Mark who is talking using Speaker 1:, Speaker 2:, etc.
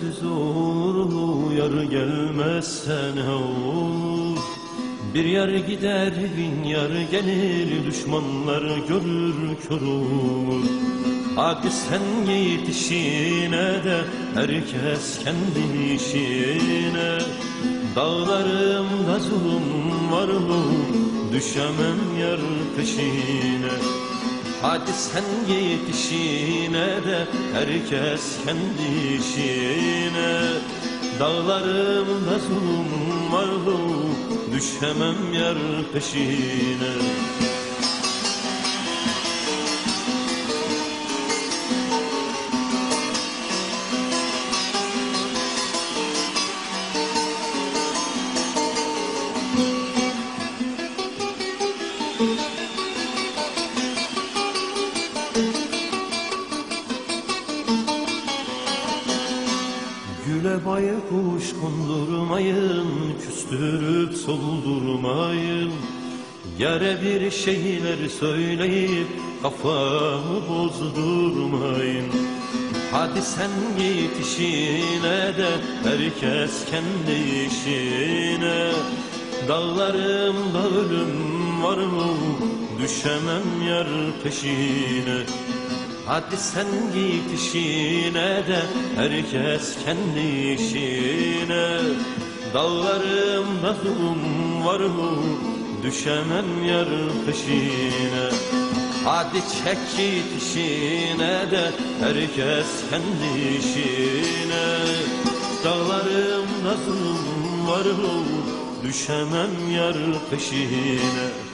Speaker 1: düz olur Yar gelmezse ne olur? Bir yar gider bin yar gelir Düşmanlar görür kör olur. Hadi sen git işine de Herkes kendi işine Dağlarımda zulüm var mı Düşemem yar peşine Hadi sen git işine de herkes kendi işine. Dağlarımda zulüm var düşemem yar peşine Güle baykuş kondurmayın, küstürüp soldurmayın. Yere bir şeyler söyleyip kafamı bozdurmayın. Hadi sen git işine de herkes kendi işine. Dağlarımda ölüm var mı? Düşemem yar peşine. Hadi sen git işine de herkes kendi işine. Dağlarımda zulüm var mı düşemem yar peşine? Hadi çek git işine de herkes kendi işine. Dağlarımda zulüm var mı düşemem yar peşine